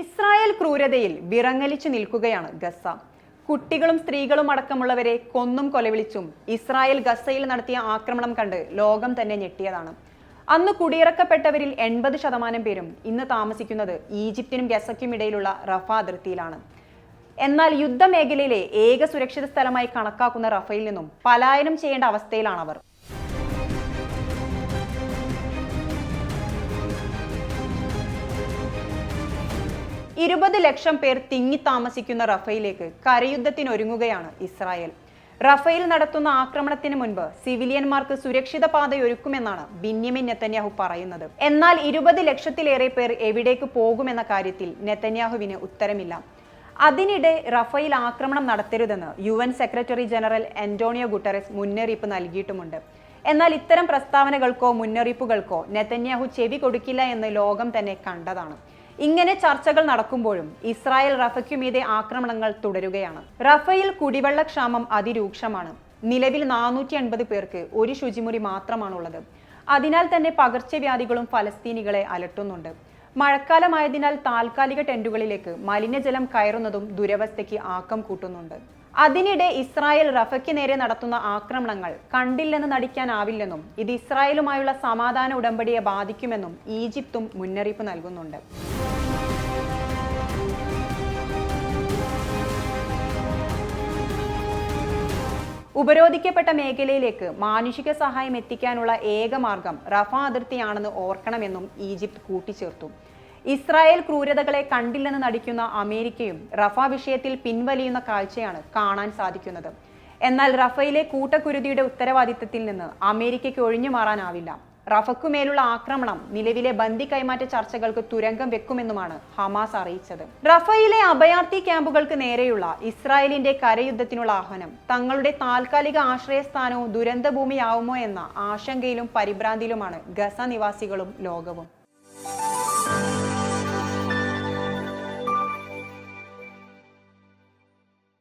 Israel ക്രൂരതയിൽ വിറങ്ങലിച്ചു നിൽക്കുകയാണ് Gaza. കുട്ടികളും സ്ത്രീകളും അടക്കമുള്ളവരെ കൊന്നും കൊലവിളിച്ചും ഇസ്രായേൽ ഗസയിൽ നടത്തിയ ആക്രമണം കണ്ട് ലോകം തന്നെ ഞെട്ടിയതാണ്. അന്ന് കുടിയിറക്കപ്പെട്ടവരിൽ എൺപത് ശതമാനം പേരും ഇന്ന് താമസിക്കുന്നത് ഈജിപ്തിനും ഗസയ്ക്കും ഇടയിലുള്ള റഫ അതിർത്തിയിലാണ്. എന്നാൽ യുദ്ധമേഖലയിലെ ഏക സുരക്ഷിത സ്ഥലമായി കണക്കാക്കുന്ന റഫയിൽ നിന്നും പലായനം ചെയ്യേണ്ട അവസ്ഥയിലാണ് അവർ ഇരുപത് ലക്ഷം പേർ തിങ്ങി താമസിക്കുന്ന റഫയിലേക്ക് കരയുദ്ധത്തിനൊരുങ്ങുകയാണ് ഇസ്രായേൽ. റഫയിൽ നടത്തുന്ന ആക്രമണത്തിന് മുൻപ് സിവിലിയന്മാർക്ക് സുരക്ഷിത പാതയൊരുക്കുമെന്നാണ് ബിന്യമിൻ നെത്തന്യാഹു പറയുന്നത്. എന്നാൽ ഇരുപത് ലക്ഷത്തിലേറെ പേർ എവിടേക്ക് പോകുമെന്ന കാര്യത്തിൽ നെത്തന്യാഹുവിന് ഉത്തരമില്ല. അതിനിടെ റഫയിൽ ആക്രമണം നടത്തരുതെന്ന് U N secretary general Antonio Guterres മുന്നറിയിപ്പ് നൽകിയിട്ടുമുണ്ട്. എന്നാൽ ഇത്തരം പ്രസ്താവനകൾക്കോ മുന്നറിയിപ്പുകൾക്കോ നെത്തന്യാഹു ചെവി കൊടുക്കില്ല എന്ന് ലോകം തന്നെ കണ്ടതാണ്. ഇങ്ങനെ ചർച്ചകൾ നടക്കുമ്പോഴും ഇസ്രായേൽ റഫയ്ക്കുമീതെ ആക്രമണങ്ങൾ തുടരുകയാണ്. റഫയിൽ കുടിവെള്ളക്ഷാമം അതിരൂക്ഷമാണ്. നിലവിൽ നാനൂറ്റി അൻപത് പേർക്ക് ഒരു ശുചിമുറി മാത്രമാണുള്ളത്. അതിനാൽ തന്നെ പകർച്ചവ്യാധികളും ഫലസ്തീനികളെ അലട്ടുന്നുണ്ട്. മഴക്കാലമായതിനാൽ താൽക്കാലിക ടെന്റുകളിലേക്ക് മലിനജലം കയറുന്നതും ദുരവസ്ഥയ്ക്ക് ആക്കം കൂട്ടുന്നുണ്ട്. അതിനിടെ ഇസ്രായേൽ റഫയ്ക്ക് നേരെ നടത്തുന്ന ആക്രമണങ്ങൾ കണ്ടില്ലെന്ന് നടിക്കാനാവില്ലെന്നും ഇത് ഇസ്രായേലുമായുള്ള സമാധാന ഉടമ്പടിയെ ബാധിക്കുമെന്നും ഈജിപ്തും മുന്നറിയിപ്പ് നൽകുന്നുണ്ട്. ഉപരോധിക്കപ്പെട്ട മേഖലയിലേക്ക് മാനുഷിക സഹായം എത്തിക്കാനുള്ള ഏക മാർഗം റഫ അതിർത്തിയാണെന്ന് ഓർക്കണമെന്നും ഈജിപ്ത് കൂട്ടിച്ചേർത്തു. ഇസ്രായേൽ ക്രൂരതകളെ കണ്ടില്ലെന്ന് നടിക്കുന്ന അമേരിക്കയും റഫ വിഷയത്തിൽ പിൻവലിയുന്ന കാഴ്ചയാണ് കാണാൻ സാധിക്കുന്നത്. എന്നാൽ റഫയിലെ കൂട്ടക്കുരുതിയുടെ ഉത്തരവാദിത്തത്തിൽ നിന്ന് അമേരിക്കയ്ക്ക് ഒഴിഞ്ഞു മാറാനാവില്ല. റഫക്കുമേലുള്ള ആക്രമണം നിലവിലെ ബന്ദി കൈമാറ്റ ചർച്ചകൾക്ക് തുരങ്കം വെക്കുമെന്നുമാണ് ഹമാസ് അറിയിച്ചത്. റഫയിലെ അഭയാർത്ഥി ക്യാമ്പുകൾക്ക് നേരെയുള്ള ഇസ്രായേലിന്റെ കരയുദ്ധത്തിനുള്ള ആഹ്വാനം തങ്ങളുടെ താൽക്കാലിക ആശ്രയസ്ഥാനവും ദുരന്തഭൂമിയാവുമോ എന്ന ആശങ്കയിലും പരിഭ്രാന്തിയിലുമാണ് ഗസ നിവാസികളും ലോകവും.